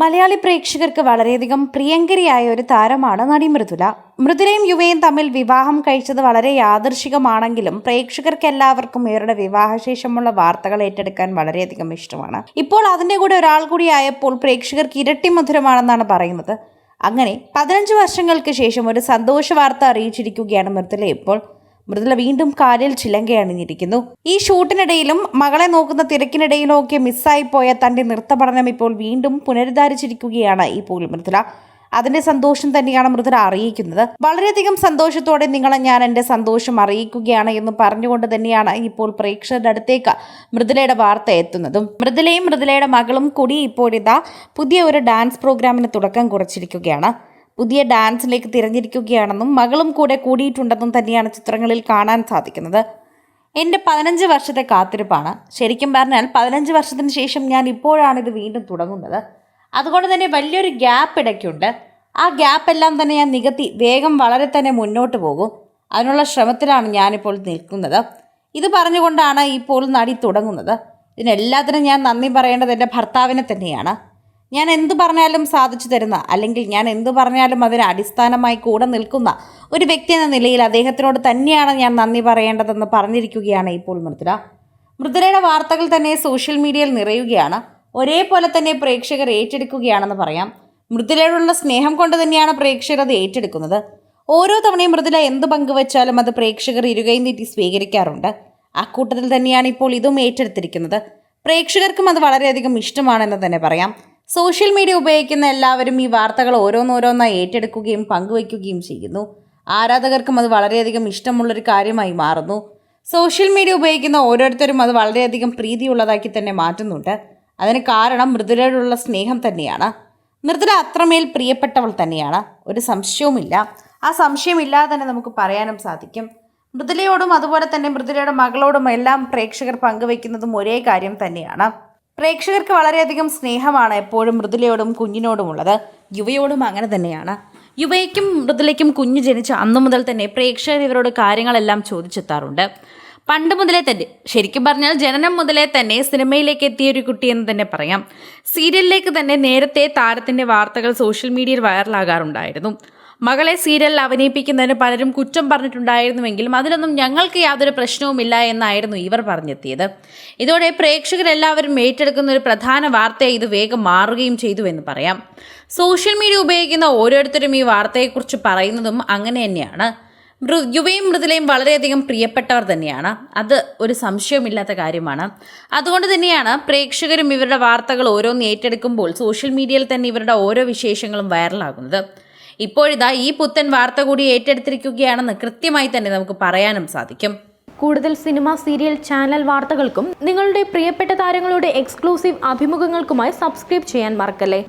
മലയാളി പ്രേക്ഷകർക്ക് വളരെയധികം പ്രിയങ്കരിയായ ഒരു താരമാണ് നടി മൃദുല. മൃദുലയും യുവയും തമ്മിൽ വിവാഹം കഴിച്ചത് വളരെ യാദൃശികമാണെങ്കിലും പ്രേക്ഷകർക്ക് എല്ലാവർക്കും ഇവരുടെ വിവാഹശേഷമുള്ള വാർത്തകൾ ഏറ്റെടുക്കാൻ വളരെയധികം ഇഷ്ടമാണ്. ഇപ്പോൾ അതിന്റെ കൂടെ ഒരാൾ കൂടി ആയപ്പോൾ പ്രേക്ഷകർക്ക് ഇരട്ടി മധുരമാണെന്നാണ് പറയുന്നത്. അങ്ങനെ പതിനഞ്ച് വർഷങ്ങൾക്ക് ശേഷം ഒരു സന്തോഷ വാർത്ത അറിയിച്ചിരിക്കുകയാണ് മൃദുല ഇപ്പോൾ. മൃദുല വീണ്ടും കാലിൽ ചിലങ്കയണിഞ്ഞിരിക്കുന്നു ഈ ഷൂട്ടിനിടയിലും മകളെ നോക്കുന്ന തിരക്കിനിടയിലും ഒക്കെ മിസ്സായി പോയ തന്റെ നൃത്ത പഠനം ഇപ്പോൾ വീണ്ടും പുനരുദ്ധാരിച്ചിരിക്കുകയാണ് ഇപ്പോൾ മൃദുല. അതിന്റെ സന്തോഷം തന്നെയാണ് മൃദുല അറിയിക്കുന്നത്. വളരെയധികം സന്തോഷത്തോടെ നിങ്ങളെ ഞാൻ എന്റെ സന്തോഷം അറിയിക്കുകയാണ് എന്ന് പറഞ്ഞുകൊണ്ട് തന്നെയാണ് ഇപ്പോൾ പ്രേക്ഷകരുടെ അടുത്തേക്ക് മൃദുലയുടെ വാർത്ത എത്തുന്നതും. മൃദുലയും മൃദുലയുടെ മകളും കൂടി ഇപ്പോഴിതാ പുതിയ ഒരു ഡാൻസ് പ്രോഗ്രാമിന് തുടക്കം കുറിച്ചിരിക്കുകയാണ്. പുതിയ ഡാൻസിലേക്ക് തിരഞ്ഞിരിക്കുകയാണെന്നും മകളും കൂടെ കൂടിയിട്ടുണ്ടെന്നും തന്നെയാണ് ചിത്രങ്ങളിൽ കാണാൻ സാധിക്കുന്നത്. എന്റെ പതിനഞ്ച് വർഷത്തെ കാത്തിരിപ്പാണ്. ശരിക്കും പറഞ്ഞാൽ പതിനഞ്ച് വർഷത്തിന് ശേഷം ഞാൻ ഇപ്പോഴാണ് ഇത് വീണ്ടും തുടങ്ങുന്നത്. അതുകൊണ്ട് തന്നെ വലിയൊരു ഗ്യാപ്പ് ഇടയ്ക്കുണ്ട്. ആ ഗ്യാപ്പ് എല്ലാം തന്നെ ഞാൻ നികത്തി വേഗം വളരെ തന്നെ മുന്നോട്ട് പോകും. അതിനുള്ള ശ്രമത്തിലാണ് ഞാനിപ്പോൾ നിൽക്കുന്നത്. ഇത് പറഞ്ഞുകൊണ്ടാണ് ഇപ്പോൾ നടി തുടങ്ങുന്നത്. ഇതിനെല്ലാത്തിനും ഞാൻ നന്ദി പറയേണ്ടത് എന്റെ ഭർത്താവിനെ തന്നെയാണ്. ഞാൻ എന്തു പറഞ്ഞാലും സാധിച്ചു തരുന്ന അല്ലെങ്കിൽ ഞാൻ എന്തു പറഞ്ഞാലും അതിന് അടിസ്ഥാനമായി കൂടെ നിൽക്കുന്ന ഒരു വ്യക്തി എന്ന നിലയിൽ അദ്ദേഹത്തിനോട് തന്നെയാണ് ഞാൻ നന്ദി പറയേണ്ടതെന്ന് പറഞ്ഞിരിക്കുകയാണ് ഇപ്പോൾ മൃദുല. മൃദുലയുടെ വാർത്തകൾ തന്നെ സോഷ്യൽ മീഡിയയിൽ നിറയുകയാണ്. ഒരേപോലെ തന്നെ പ്രേക്ഷകർ ഏറ്റെടുക്കുകയാണെന്ന് പറയാം. മൃദുലയോടുള്ള സ്നേഹം കൊണ്ട് തന്നെയാണ് പ്രേക്ഷകർ അത് ഏറ്റെടുക്കുന്നത്. ഓരോ തവണയും മൃദുല എന്ത് പങ്കുവച്ചാലും അത് പ്രേക്ഷകർ ഇരുകയും നീട്ടി സ്വീകരിക്കാറുണ്ട്. അക്കൂട്ടത്തിൽ തന്നെയാണ് ഇപ്പോൾ ഇതും ഏറ്റെടുത്തിരിക്കുന്നത്. പ്രേക്ഷകർക്കും അത് വളരെയധികം ഇഷ്ടമാണെന്ന് തന്നെ പറയാം. സോഷ്യൽ മീഡിയ ഉപയോഗിക്കുന്ന എല്ലാവരും ഈ വാർത്തകൾ ഓരോന്നോരോന്നായി ഏറ്റെടുക്കുകയും പങ്കുവയ്ക്കുകയും ചെയ്യുന്നു. ആരാധകർക്കും അത് വളരെയധികം ഇഷ്ടമുള്ളൊരു കാര്യമായി മാറുന്നു. സോഷ്യൽ മീഡിയ ഉപയോഗിക്കുന്ന ഓരോരുത്തരും അത് വളരെയധികം പ്രീതിയുള്ളതാക്കി തന്നെ മാറ്റുന്നുണ്ട്. അതിന് കാരണം മൃദുലയോടുള്ള സ്നേഹം തന്നെയാണ്. മൃദുല അത്രമേൽ പ്രിയപ്പെട്ടവൾ തന്നെയാണ്. ഒരു സംശയവുമില്ല. ആ സംശയമില്ലാതെ തന്നെ നമുക്ക് പറയാനും സാധിക്കും. മൃദുലയോടും അതുപോലെ തന്നെ മൃദുലയുടെ മകളോടും എല്ലാം പ്രേക്ഷകർ പങ്കുവയ്ക്കുന്നതും ഒരേ കാര്യം തന്നെയാണ്. പ്രേക്ഷകർക്ക് വളരെയധികം സ്നേഹമാണ് എപ്പോഴും മൃദുലയോടും കുഞ്ഞിനോടുമുള്ളത്. യുവയോടും അങ്ങനെ തന്നെയാണ്. യുവയ്ക്കും മൃദുലയ്ക്കും കുഞ്ഞ് ജനിച്ച അന്നു മുതൽ തന്നെ പ്രേക്ഷകർ ഇവരോട് കാര്യങ്ങളെല്ലാം ചോദിച്ചെത്താറുണ്ട്. പണ്ട് മുതലേ തന്നെ ശരിക്കും പറഞ്ഞാൽ ജനനം മുതലേ തന്നെ സിനിമയിലേക്ക് എത്തിയ ഒരു കുട്ടി എന്ന് തന്നെ പറയാം. സീരിയലിലേക്ക് തന്നെ നേരത്തെ താരത്തിന്റെ വാർത്തകൾ സോഷ്യൽ മീഡിയയിൽ വൈറലാകാറുണ്ടായിരുന്നു. മകളെ സീരിയലിൽ അഭിനയിപ്പിക്കുന്നതിന് പലരും കുറ്റം പറഞ്ഞിട്ടുണ്ടായിരുന്നുവെങ്കിലും അതിലൊന്നും ഞങ്ങൾക്ക് യാതൊരു പ്രശ്നവുമില്ല എന്നായിരുന്നു ഇവർ പറഞ്ഞെത്തിയത്. ഇതോടെ പ്രേക്ഷകരെല്ലാവരും ഏറ്റെടുക്കുന്ന ഒരു പ്രധാന വാർത്തയായി ഇത് വേഗം മാറുകയും ചെയ്തു എന്ന് പറയാം. സോഷ്യൽ മീഡിയ ഉപയോഗിക്കുന്ന ഓരോരുത്തരും ഈ വാർത്തയെക്കുറിച്ച് പറയുന്നതും അങ്ങനെ തന്നെയാണ്. യുവയും മൃദുലയും വളരെയധികം പ്രിയപ്പെട്ടവർ തന്നെയാണ്. അത് ഒരു സംശയമില്ലാത്ത കാര്യമാണ്. അതുകൊണ്ട് തന്നെയാണ് പ്രേക്ഷകരും ഇവരുടെ വാർത്തകൾ ഓരോന്ന് ഏറ്റെടുക്കുമ്പോൾ സോഷ്യൽ മീഡിയയിൽ തന്നെ ഇവരുടെ ഓരോ വിശേഷങ്ങളും വൈറലാകുന്നത് ഇപ്പോഴിതാ ഈ പുത്തൻ വാർത്ത കൂടി ഏറ്റെടുത്തിരിക്കുകയാണെന്ന് കൃത്യമായി തന്നെ നമുക്ക് പറയാനും സാധിക്കും. കൂടുതൽ സിനിമ സീരിയൽ ചാനൽ വാർത്തകൾക്കും നിങ്ങളുടെ പ്രിയപ്പെട്ട താരങ്ങളുടെ എക്സ്ക്ലൂസീവ് അഭിമുഖങ്ങൾക്കുമായി സബ്സ്ക്രൈബ് ചെയ്യാൻ മറക്കല്ലേ?